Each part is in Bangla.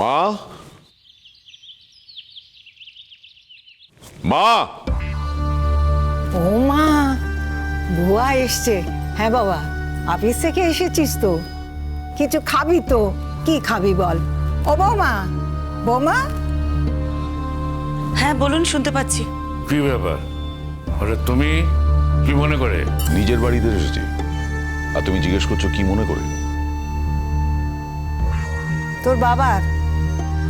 মা? মা? ও মা বুয়া এসছে। হ্যাঁ বাবা অফিস থেকে এসেছিস তো। কিছু খাবি তো? কি খাবি বল? ও বৌমা বৌমা? হ্যাঁ বলুন শুনতে পাচ্ছি। কি ব্যাপার? আরে তুমি কি মনে করে? নিজের বাড়িতে এসেছি। আর তুমি জিজ্ঞেস করছ কি মনে করে? তোর বাবার?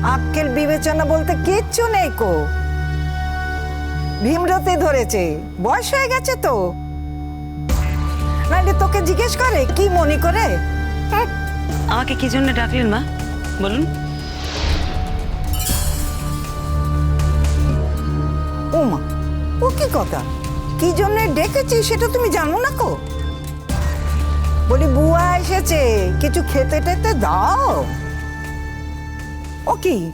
আক্কেল বিবেচনা বলতে কিচ্ছু নেই কো। ভীমরতি ধরেছে বয়স হয়ে গেছে তো। নাহলে তোকে জিজ্ঞেস করে কি মনে করে? আমাকে কি জন্য ডাকলেন মা? বলুন। ও মা ও কি কথা? কি জন্য ডেকেছি সেটা তুমি জানো না কো? বলি বুয়া এসেছে কিছু খেতে টেতে দাও। ও কি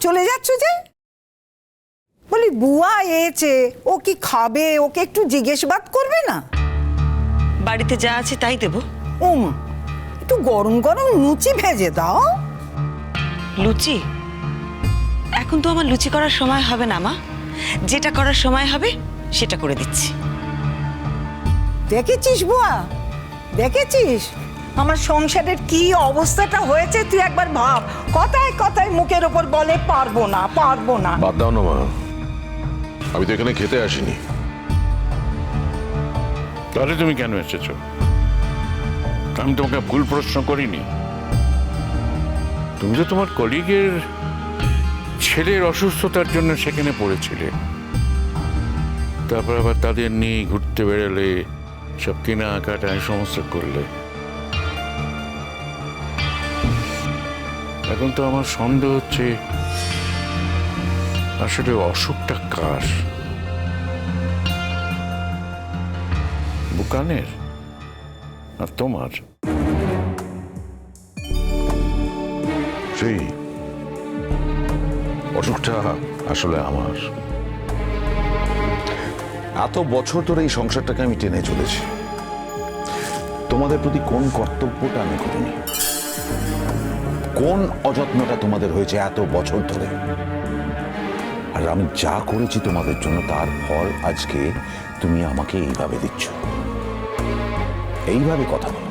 চলে যাচ্ছ যে? বলি বুয়া এসেছে। ও কি খাবে? ওকে একটু জিজ্ঞেসবাদ করবে না? বাড়িতে যা আছে তাই দেবো। মা একটু গরম গরম লুচি ভেজে দাও। লুচি? এখন তো আমার লুচি করার সময় হবে না মা। যেটা করার সময় হবে সেটা করে দিচ্ছি। দেখেছিস বুয়া? দেখেছিস? আমার সংসারের কি অবস্থাটা হয়েছে তুই একবার ভাব। কথায় কথায় মুখের ওপর বলে পারব না পারব না। বাদ দাও না মা। আমি তো এখানে খেতে আসিনি। তাহলে তুমি কেন এসেছ? আমি তোমাকে ভুল প্রশ্ন করিনি। তুমি তো তোমার কলিগের ছেলের অসুস্থতার জন্য সেখানে পড়েছিলে। তারপর আবার তাদের নিয়ে ঘুরতে বেড়ালে সব কেনা কেনাকাটা সমস্ত করলে। এখন তো আমার সন্দেহ হচ্ছে, আসলে অসুখটা কার? বুকানের? আর তোমার? সেই অসুখটা আসলে আমার। এত বছর ধরে এই সংসারটাকে আমি টেনে চলেছি। তোমাদের প্রতি কোন কর্তব্যটা আমি করিনি। কোন অযত্নটা তোমাদের হয়েছে এত বছর ধরে? আর আমি যা করেছি তোমাদের জন্য তার ফল আজকে তুমি আমাকে এইভাবে দিচ্ছ। এইভাবে কথা বলো।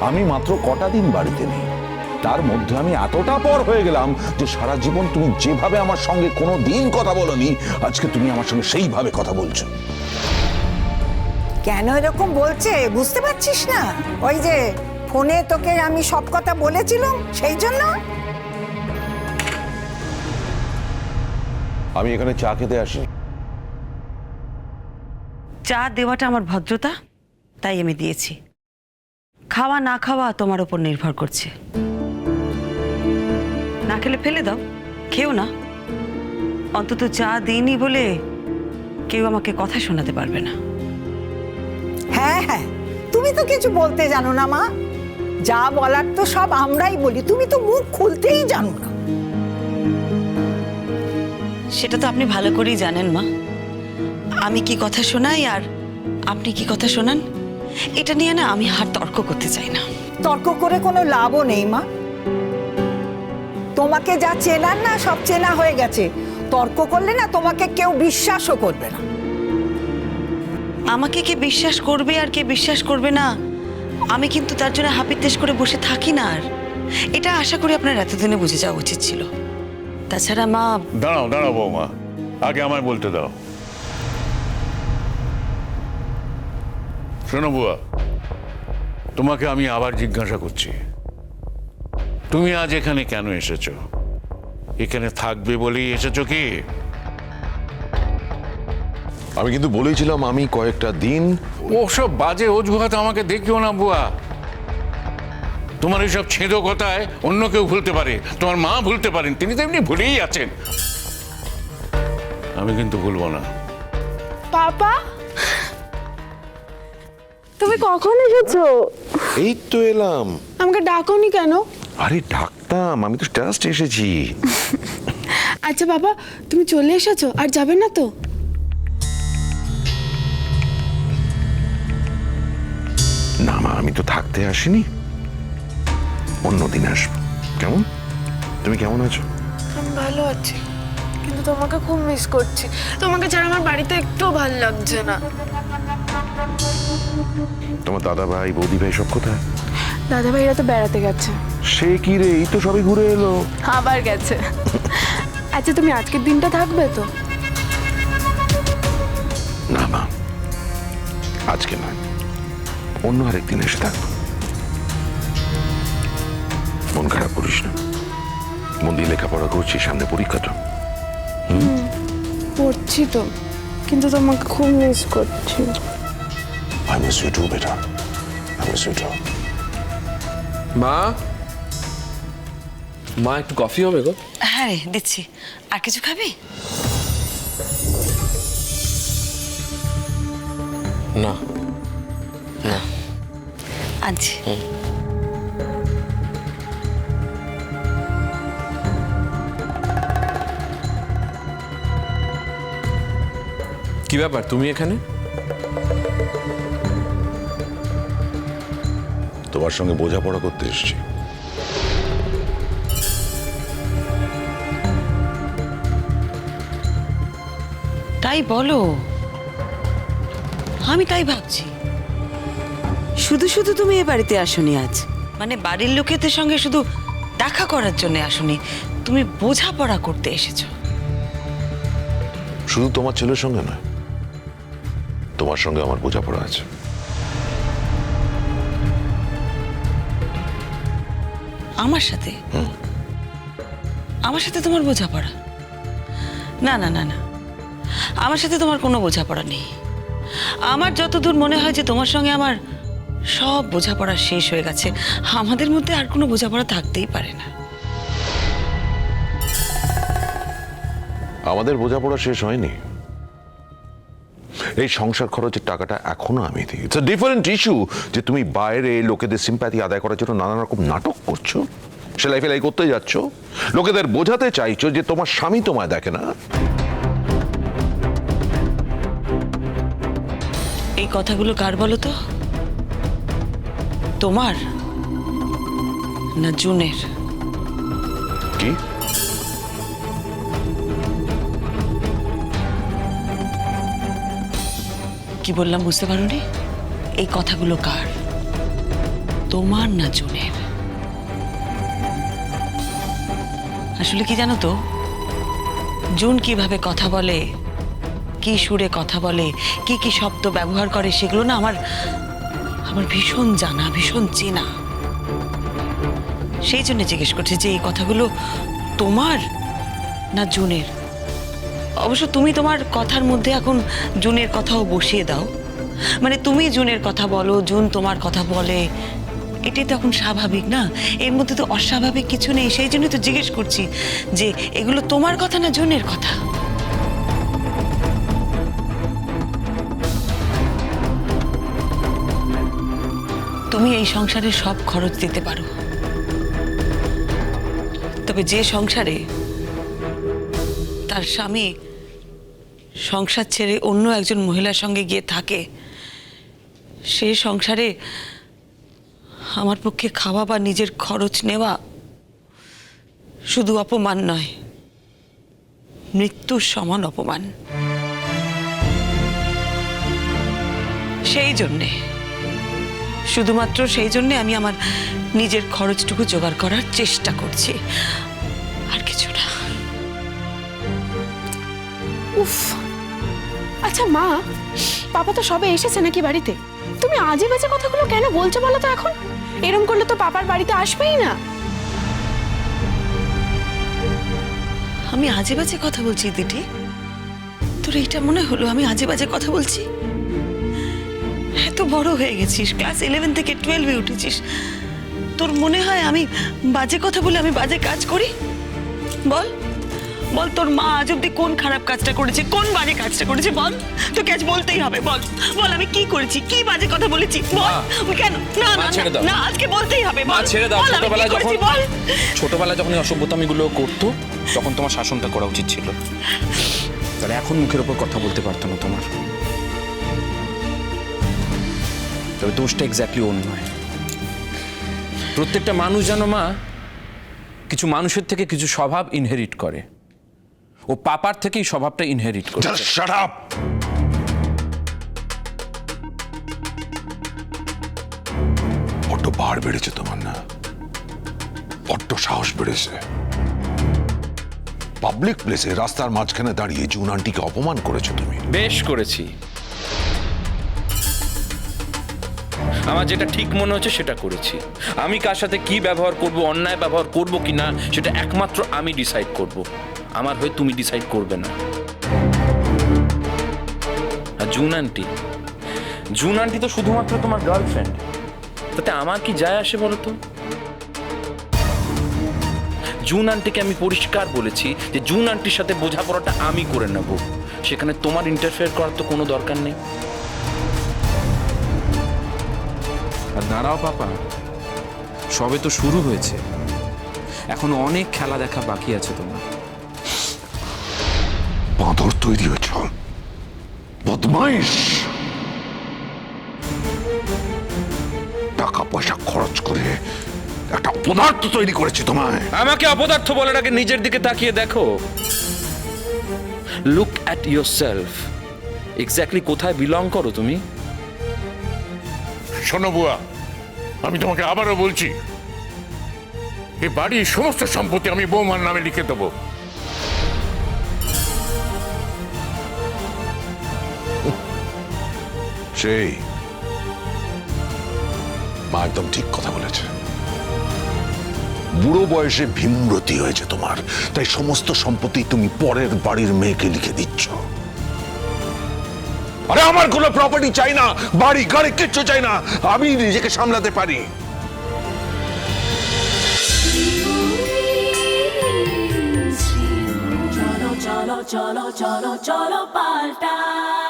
আমি মাত্র কটা দিন বাড়িতে নেই। তার মধ্যে আমি এতটা পর হয়ে গেলাম যে সারা জীবন তুমি যেভাবে আমার সঙ্গে কোনো দিন কথা বলনি, আজকে তুমি আমার সঙ্গে সেইভাবে কথা বলছো। কেন এরকম বলছে? বুঝতে পারছিস না? ওই যে ফোনে তোকে আমি সব কথা বলেছিলাম? সেই জন্য? আমি এখানে চা খেতে আসি। চা দেওয়াটা আমার ভদ্রতা তাই আমি দিয়েছি। খাওয়া না খাওয়া তোমার উপর নির্ভর করছে। না খেলে ফেলে দাও খেও না। অন্তত চা দিইনি বলে কেউ আমাকে কথা শোনাতে পারবে না। হ্যাঁ হ্যাঁ। তুমি তো কিছু বলতে জানো না মা। যা বলার তো সব আমরাই বলি তুমি তো মুখ খুলতেই জানো না। সেটা তো আপনি ভালো করেই জানেন মা। আমি কি কথা শোনাই আর আপনি কি কথা শোনান? এটা নিয়ে না আমি আর তর্ক করতে চাই না। তর্ক করে কোনো লাভও নেই মা। তোমাকে যা চেনার না সব চেনা হয়ে গেছে। তর্ক করলে না তোমাকে কেউ বিশ্বাসও করবে না। আমাকে কে বিশ্বাস করবে আর কে বিশ্বাস করবে না? আমি কিন্তু তার জন্য হাপিত্তেশ করে বসে থাকি না আর। এটা আশা করি আপনার এতদিনে বুঝে যাওয়া উচিত ছিল। তাছাড়া মা দাঁড়াও দাঁড়াও বৌমা। আগে আমায় বলতে দাও। শোনো বুয়া, তোমাকে আমি আবার জিজ্ঞাসা করছি। তুমি আজ এখানে কেন এসেছ? এখানে থাকবে বলেই এসেছ কি? আমি কিন্তু বলেছিলাম আমি কয়েকটা দিন ওসব বাজে অজুহাত আমাকে দেখিও না বুয়া। তোমার এইসব ছেঁদো কথায় অন্য কেউ ভুলতে পারে তোমার মা ভুলতে পারেন তিনি তো এমনি ভুলেই আছেন। আমি কিন্তু ভুলবো না। পাপা? তুমি কখন এসেছ? এই তো এলাম। আমাকে ডাকোনি কেন? আরে ডাকতাম আমি তো জাস্ট এসেছি। আচ্ছা বাবা তুমি চলে এসেছ আর যাবে না তো? আমি তো থাকতে আসিনি। অন্যদিন আসব। কেমন? তুমি কেমন আছো? আমি ভালো আছি কিন্তু তোমাকে খুব মিস করছি। তোমাকে ছাড়া আমার বাড়িতে একটু ভালো লাগছে না। তোমার দাদা ভাই বৌদি ভাই সব কোথায়? দাদা ভাইরা তো বেড়াতে গেছে। সে কি রে? এই তো সবই ঘুরে এলো। আবার গেছে। আচ্ছা তুমি আজকের দিনটা থাকবে তো? অন্য আরেক দিন এসে থাকব মন খারাপ করিস না। মন দিয়ে লেখাপড়া করছি সামনে পরীক্ষা তো। পড়ছি তো কিন্তু তোমাকে খুব মিস করছি। আই মিস ইউ টু বেটা। আই মিস ইউ টু মা? মা একটু কফি হবে গো? হ্যাঁ রে দিচ্ছি। আর কিছু খাবি? না না। আনছি কি ব্যাপার তুমি এখানে? তোমার সঙ্গে বোঝাপড়া করতে এসেছি। তাই বলো। আমি তাই ভাবছি। শুধু শুধু তুমি এ বাড়িতে আসনি আজ। মানে বাড়ির লোকেদের সঙ্গে শুধু দেখা করার জন্য আসনি তুমি বোঝাপড়া করতে এসেছ। শুধু তোমার ছেলের সঙ্গে নয় তোমার সঙ্গে আমার বোঝাপড়া আছে। আমার সাথে? আমার সাথে তোমার বোঝাপড়া? না না না না। আমার সাথে তোমার কোনো বোঝাপড়া নেই। আমার যতদূর মনে হয় যে তোমার সঙ্গে আমার সব বোঝাপড়া শেষ হয়ে গেছে। আমাদের মধ্যে আর কোনো বোঝাপড়া থাকতেই পারে না। আমাদের বোঝাপড়া শেষ হয়নি। এই সংসার খরচের টাকাটা এখনও আমি দিই। ইটস ডিফারেন্ট ইস্যু যে তুমি বাইরে লোকেদের সিম্প্যাথি আদায় করার জন্য নানান রকম নাটক করছ সেলাই ফেলাই করতে যাচ্ছ লোকেদের বোঝাতে চাইছো যে তোমার স্বামী তোমায় দেখে না। এই কথাগুলো কার বলো তো? তোমার না জুনের? কি? কি বললাম বুঝতে পারোনি? এই কথাগুলো কার? তোমার না জুনের? আসলে কি জানো তো? জুন কীভাবে কথা বলে কি সুরে কথা বলে কি কি শব্দ ব্যবহার করে সেগুলো না আমার আমার ভীষণ জানা, ভীষণ চেনা। সেই জন্য জিজ্ঞেস করছি যে এই কথাগুলো তোমার না জুনের? অবশ্য তুমি তোমার কথার মধ্যে এখন জুনের কথাও বসিয়ে দাও। মানে তুমি জুনের কথা বলো, জুন তোমার কথা বলে, এটাই তো এখন স্বাভাবিক না? এর মধ্যে তো অস্বাভাবিক কিছু নেই, সেই জন্যই তো জিজ্ঞেস করছি যে এগুলো তোমার কথা না জুনের কথা? তুমি এই সংসারে সব খরচ দিতে পারো। তবে যে সংসারে তার স্বামী সংসার ছেড়ে অন্য একজন মহিলার সঙ্গে গিয়ে থাকে, সে সংসারে আমার পক্ষে খাওয়া বা নিজের খরচ নেওয়া শুধু অপমান নয়, মৃত্যুর সমান অপমান। সেই জন্যে শুধুমাত্র সেই জন্যে আমি আমার নিজের খরচটুকু জোগাড় করার চেষ্টা করছি। আর কিছু না। উফ। আচ্ছা মা পাপা তো সবে এসেছে নাকি বাড়িতে? তুমি আজে বাজে কথাগুলো কেন বলছো বলো তো এখন? এরম করলে তো পাপার বাড়িতে আসবেই না। আমি আজে বাজে কথা বলছি দিদি। তোর এইটা মনে হলো আমি আজে বাজে কথা বলছি? এত বড় হয়ে গেছিস ক্লাস ইলেভেন থেকে টুয়েলভে উঠেছিস। তোর মনে হয় আমি বাজে কথা বলে আমি বাজে কাজ করি? বল বল তোর মা আজ অব্দি কোন খারাপ কাজটা করেছে কোন বাজে কাজটা করেছে বল? তোকে আজ বলতেই হবে বল। বল আমি কি করেছি কি বাজে কথা বলেছি? বল কেন? না না। না, আজকে বলতেই হবে মা ছেড়ে দাও বল, আমি কি ছোটবেলায় যখন করেছি, বল? ছোটবেলায় যখন অসভ্যতামিগুলো করতো তখন তোমার শাসনটা করা উচিত ছিল। তাহলে এখন মুখের ওপর কথা বলতে পারতো না তোমার। তবে দোষটা এক্স্যাক্টলি ওর নয়। প্রত্যেকটা মানুষ জানো মা কিছু মানুষের থেকে কিছু স্বভাব ইনহেরিট করে। ও পাপার থেকেই স্বভাবটা ইনহেরিট করে বড্ড বার বেড়েছে তোমার না? বড্ড সাহস বেড়েছে। পাবলিক প্লেসে রাস্তার মাঝখানে দাঁড়িয়ে জুন আন্টিকে অপমান করেছ তুমি। বেশ করেছি। আমার যেটা ঠিক মনে হচ্ছে সেটা করেছি। আমি কার সাথে কি ব্যবহার করব, অন্যায় ব্যবহার করব কি না সেটা একমাত্র আমি ডিসাইড করব। আমার হয়ে তুমি ডিসাইড করবে না। আর জুন আন্টি জুন আন্টি তো শুধুমাত্র তোমার গার্লফ্রেন্ড তাতে আমার কি যায় আসে বলো তো জুন আন্টিকে আমি পরিষ্কার বলেছি যে জুন আন্টির সাথে বোঝাপড়াটা আমি করে নেব। সেখানে তোমার ইন্টারফেয়ার করার তো কোনো দরকার নেই। আর দাঁড়াও পাপা। সবে তো শুরু হয়েছে। এখনও অনেক খেলা দেখা বাকি আছে তোমার। বাঁদর তৈরি হয়েছ? বদমাইশ! টাকা পয়সা খরচ করে একটা পদার্থ তৈরি করেছি তোমায়। আমাকে অপদার্থ বলার আগে নিজের দিকে তাকিয়ে দেখো। Look at yourself exactly কোথায় বিলং করো তুমি? শোনো বুয়া, আমি তোমাকে আবারও বলছি এই বাড়ির সমস্ত সম্পত্তি আমি বৌমার নামে লিখে দেবো। সেই, মা একদম ঠিক কথা বলেছে। বুড়ো বয়সে ভীমরতি হয়েছে তোমার, তাই সমস্ত সম্পত্তি তুমি পরের বাড়ির মেয়েকে লিখে দিচ্ছ। আরে আমার কোনো প্রপার্টি চাই না, বাড়ি, গাড়ি, কিচ্ছু চাই না আমি নিজেকে সামলাতে পারি চলো চলো চলো চলো paltai.